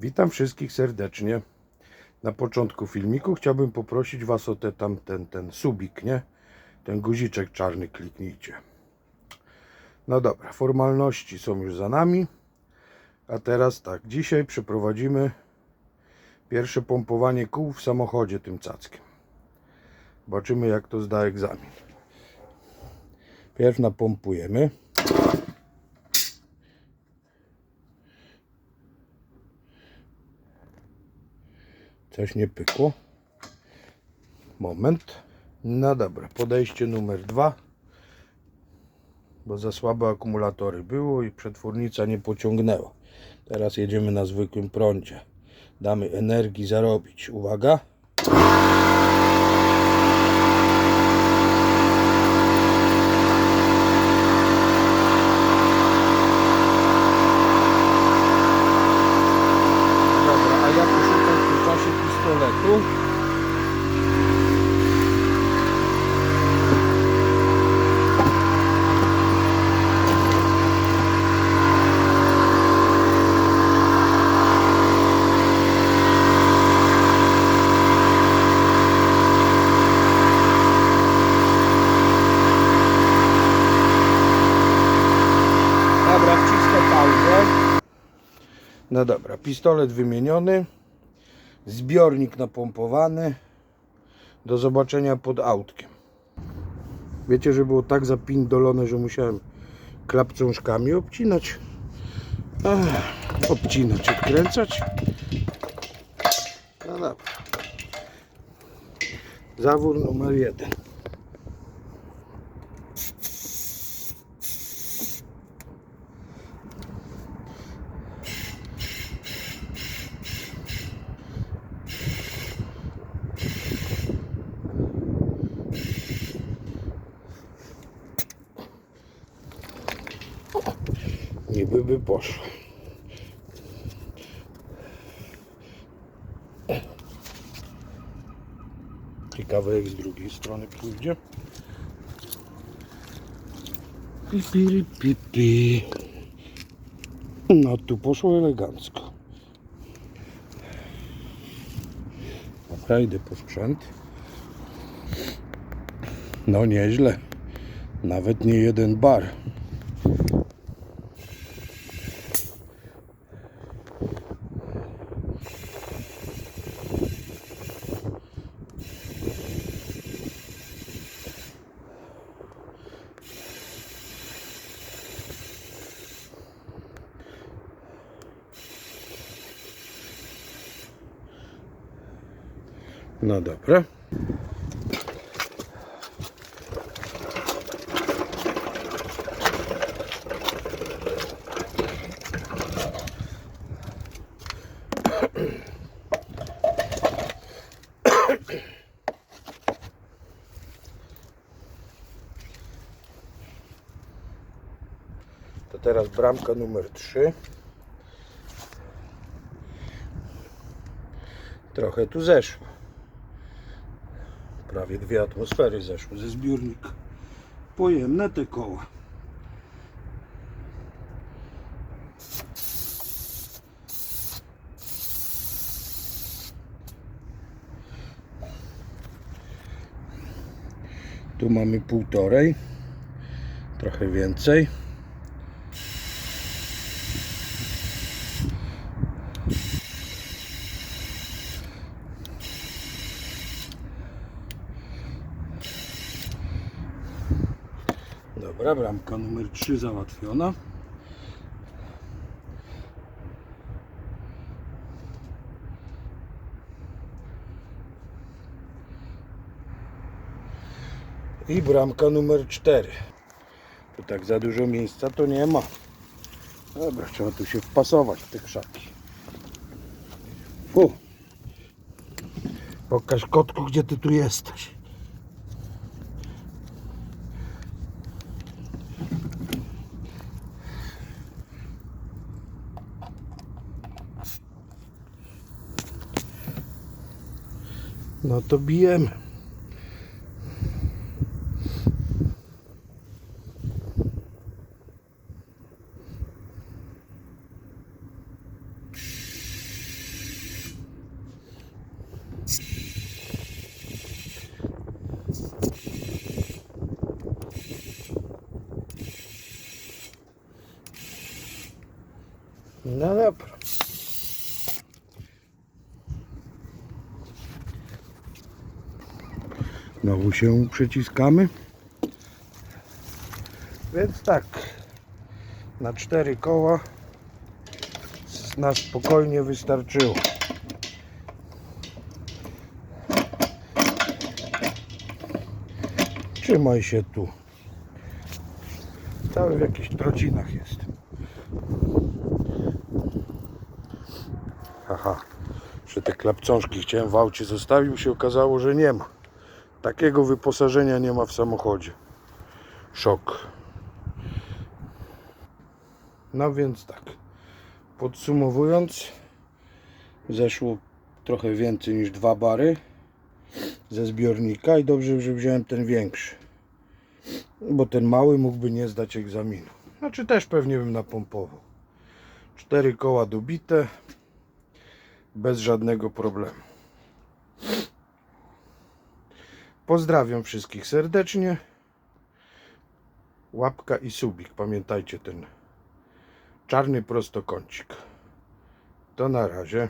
Witam wszystkich serdecznie. Na początku filmiku chciałbym poprosić Was o te, tam, ten, ten subik, nie? Ten guziczek czarny kliknijcie. No dobra, formalności są już za nami. A teraz tak, dzisiaj przeprowadzimy pierwsze pompowanie kół w samochodzie tym cackiem. Zobaczymy jak to zda egzamin. Pierw napompujemy. Coś nie pykło. Moment. No dobra, podejście numer dwa. Bo za słabe akumulatory było i przetwórnica nie pociągnęła. Teraz jedziemy na zwykłym prądzie. Damy energii zarobić. Uwaga. Dobra, a ja poszukam w tym czasie pistoletu. Dobra, wcisnę pauzę. No dobra, pistolet wymieniony, zbiornik napompowany. Do zobaczenia pod autkiem. Wiecie, że było tak zapindolone, że musiałem klapczążkami obcinać. Obcinać, odkręcać. No dobra. Zawór numer jeden. By poszło. Ciekawe jak z drugiej strony pójdzie. Pipiri pipi. No tu poszło elegancko. Dobra, idę po sprzęt. No nieźle. Nawet nie jeden bar. No dobra. To teraz bramka numer 3. Trochę tu zeszło. Prawie dwie atmosfery zeszły ze zbiornika. Pojemne te koła. Tu mamy półtorej. Trochę więcej. Dobra, bramka numer 3 załatwiona. I bramka numer 4. Tu tak za dużo miejsca to nie ma. Dobra, trzeba tu się wpasować w te krzaki. Fu. Pokaż kotku, gdzie ty tu jesteś. No to bijemy. No dobra. Znowu się przyciskamy. Więc tak, na cztery koła na spokojnie wystarczyło. Trzymaj się tu. Cały w jakichś trocinach jest. Aha, że te klapcążki chciałem w aucie zostawił, się okazało, że nie ma. Takiego wyposażenia nie ma w samochodzie. Szok. No więc tak. Podsumowując, zeszło trochę więcej niż dwa bary ze zbiornika i dobrze, że wziąłem ten większy. Bo ten mały mógłby nie zdać egzaminu. Znaczy też pewnie bym napompował. Cztery koła dobite. Bez żadnego problemu. Pozdrawiam wszystkich serdecznie. Łapka i subik. Pamiętajcie ten czarny prostokącik. To na razie.